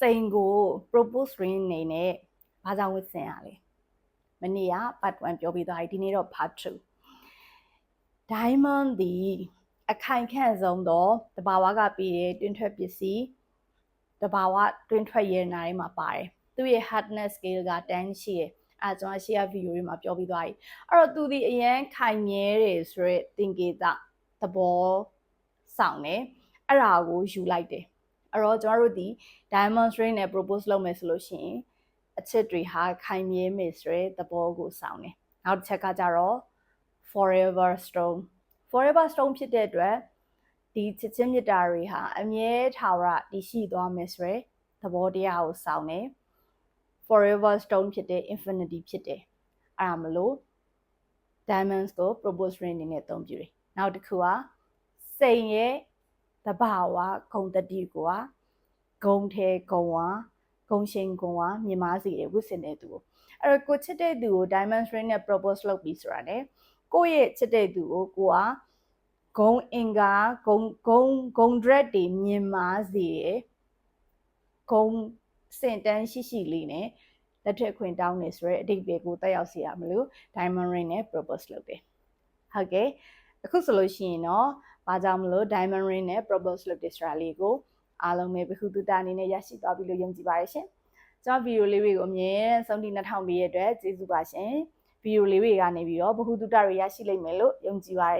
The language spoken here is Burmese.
စိန်ကို propose ring အနေနဲ့ဘာကြောင့်ဝတ်ဆင်ရလဲမနေ့က part 1ပြောပြီးသွားပြီဒီနေ့တော့ part 2 diamond ဒီအခိုင်ခန့်ဆုံးသောတဘာဝကပြီးတဲ့တွင်ထွက်ပစ္စည်းတဘာဝတွင်ထွက်ရတနာတွေမှာပါတယ်သူရဲ့ hardness scale က10ရှိတယ်အဲကျွန်တော်ရှေ့က video တွေမှာပြောပြီးသွားပြီအဲ့တော့သူဒီအရန်ခိုင်မြဲတယ်ဆိုရက်သင်္ကေတသဘောဆောင်တယ်အဲ့ဒါကိုယူလိုက်တယ် အဲ့တော့ကျွန်တော်တို့ဒီ diamond ring နဲ့ propose လုပ်မယ်ဆိုလို့ရှိရင်အချစ်တွေဟာခိုင်မြဲမယ်ဆိုရက်သဘောကိုဆောင်တယ်နောက်တစ်ချက်ကကြတော့ forever stone forever stone ဖြစ်တဲ့အတွက်ဒီချစ်ချင်းမြတ်တာတွေဟာအမြဲထာဝရတည်ရှိသွားမယ်ဆိုရယ်သဘောတရားကိုစောင့်တယ် forever stone ဖြစ်တဲ့ infinity ဖြစ်တယ်အဲ့ဒါမလို့ diamonds ကို propose ring အနေနဲ့အသုံးပြုတယ်နောက်တစ်ခုကစိန်ရဲ့ တဘာဝဂုံတတိကိုကဂုံထဲဂုံဝါဂုံရှိန်ဂုံဝါမြင်မာစီတဲ့ဝစ်စင်တဲ့သူကိုအဲ့တော့ကိုချစ်တဲ့သူကို diamond ring နဲ့ propose လုပ်ပြီးဆိုတာ ਨੇ ကိုယ့်ရဲ့ချစ်တဲ့သူကိုကိုကဂုံအင်္ဂါဂုံဂုံဂုံ dread တွေမြင်မာစေရယ်ဂုံစင်တန်းရှိရှိလေးနဲ့လက်ထက်ခွင်တောင်းနေဆိုရဲအတိတ်ပဲကိုတက်ရောက်စေရမလို့ diamond ring နဲ့ propose လုပ်တယ်ဟုတ်ကဲ့အခုဆိုလို့ရှိရင်တော့ဘာကြောင့်မလို့ diamond ring နဲ့ propose လုပ်တယ်ဆိုတာလေးကိုအားလုံးပဲဘ ഹു တုတအနေနဲ့ရရှိသွားပြီလို့ယုံကြည်ပါတယ်ရှင်ကျွန်တော်ဗီဒီယိုလေးတွေကိုအမြဲတမ်းဆုံးထိနှထောင်ပေးရတဲ့အတွက်ကျေးဇူးပါရှင်ဗီဒီယိုလေးတွေကနေပြီးတော့ဘ ഹു တုတတွေရရှိလိမ့်မယ်လို့ယုံကြည်ပါတယ်